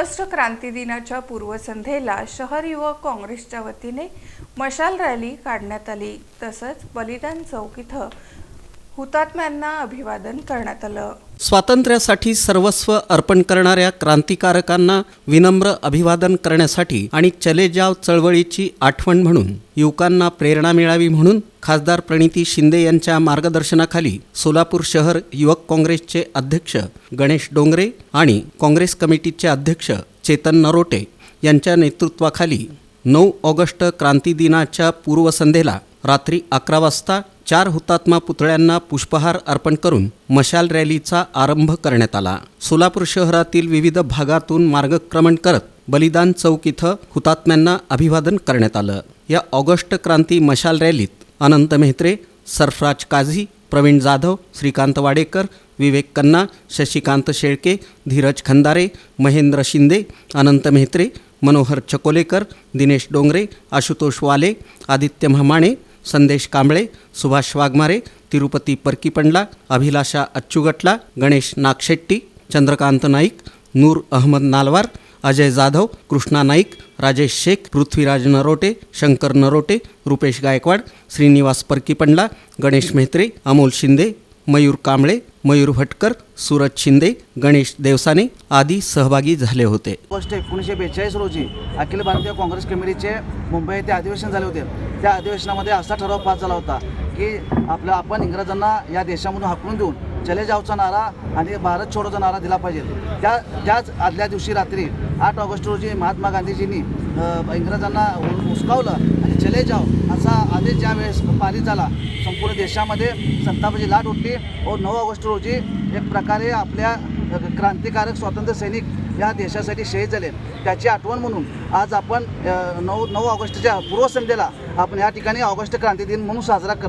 August क्रांती दिनाच्या पूर्वसंध्येला शहर युवक काँग्रेसच्या वतीने मशाल रॅली काढण्यात आली. तसंच बलिदान चौक इथं हुतात्म्यांना अभिवादन करण्यात आलं. स्वातंत्र्यासाठी सर्वस्व अर्पण करणाऱ्या क्रांतिकारकांना विनम्र अभिवादन करण्यासाठी आणि चले जाव चळवळीची आठवण म्हणून युवकांना प्रेरणा मिळावी म्हणून खासदार प्रणिती शिंदे यांच्या मार्गदर्शनाखाली सोलापूर शहर युवक काँग्रेसचे अध्यक्ष गणेश डोंगरे आणि काँग्रेस कमिटीचे अध्यक्ष चेतन नरोटे यांच्या नेतृत्वाखाली नऊ ऑगस्ट क्रांती दिनाच्या पूर्वसंध्येला रात्री अकरा वाजता चार हुतात्मा पुतळ्यांना पुष्पहार अर्पण करून मशाल रॅलीचा आरंभ करण्यात आला. सोलापूर शहरातील विविध भागातून मार्गक्रमण करत बलिदान चौक इथं हुतात्म्यांना अभिवादन करण्यात आलं. या ऑगस्ट क्रांती मशाल रॅलीत अनंत मेहत्रे सरफराज काझी प्रवीण जाधव श्रीकांत वाडेकर विवेक कन्ना शशिकांत शेळके धीरज खंदारे महेंद्र शिंदे अनंत मेहत्रे मनोहर चकोलेकर दिनेश डोंगरे आशुतोष वाले आदित्य म्हामाणे संदेश कांबळे सुभाष वाघमारे तिरुपती परकीपंडला अभिलाषा अच्चुगटला गणेश नागशेट्टी चंद्रकांत नाईक नूर अहमद नालवार अजय जाधव कृष्णा नाईक राजेश शेख पृथ्वीराज नरोटे शंकर नरोटे रुपेश गायकवाड श्रीनिवास परकीपंडला गणेश म्हेत्रे अमोल शिंदे मयूर कांबळे मयूर भटकर सूरज शिंदे गणेश देवसाने आदी सहभागी झाले होते. ऑगस्ट एकोणीसशे बेचाळीस रोजी अखिल भारतीय काँग्रेस कमिटीचे मुंबई येथे अधिवेशन झाले होते. त्या अधिवेशनामध्ये असा ठराव पास झाला होता की आपल्या आपण इंग्रजांना या देशामधून हाकलून देऊन चले जावचा नारा आणि भारत छोडोचा नारा दिला पाहिजे. त्या त्याच आदल्या दिवशी रात्री आठ ऑगस्ट रोजी महात्मा गांधीजींनी इंग्रजांना हुसकावलं आणि चले जाव असा आदेश ज्यावेळेस पारित झाला संपूर्ण देशामध्ये संतापाची लाट उठली व नऊ ऑगस्ट रोजी एक प्रकारे आपल्या क्रांतिकारक स्वातंत्र्य सैनिक या देशासाठी शहीद झाले. त्याची आठवण म्हणून आज आपण नऊ नऊ ऑगस्टच्या पूर्वसंध्येला आपण या ठिकाणी ऑगस्ट क्रांती दिन म्हणून साजरा करतो